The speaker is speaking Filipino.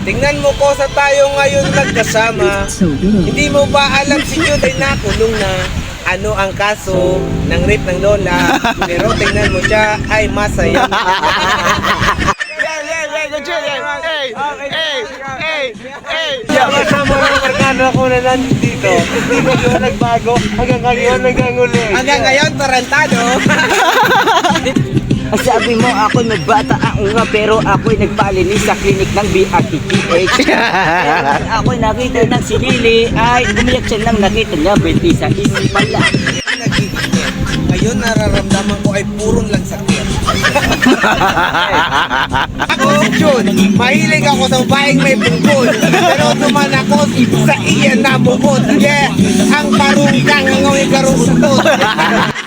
Tingnan mo ko sa tayo ngayon nagkasama. Hindi mo ba alam si Jude ay nakulong na? Ano ang kaso ng rape ng lola? Pero tingnan mo siya ay masaya. Kasama ng barkada ko na nandito. Hindi ko yun nagbago. Hanggang ngayon hanggang uli. Hanggang ngayon, tarantado. Ang sabi mo, ako'y may bata ang nga pero ako'y nagpalinis sa klinik ng BRTTH. ako'y nakita ng si Lily, ay umiyak siya nang nakita niya 26 pala. Nagigingit. Ngayon nararamdaman ko ay purong lang sakit. Ako, Jun, mahilig ako sa baeng may bungkol. Pero tuman ako sa iyan na bukod. Yeah, ang parungkang ngayon karong sukot.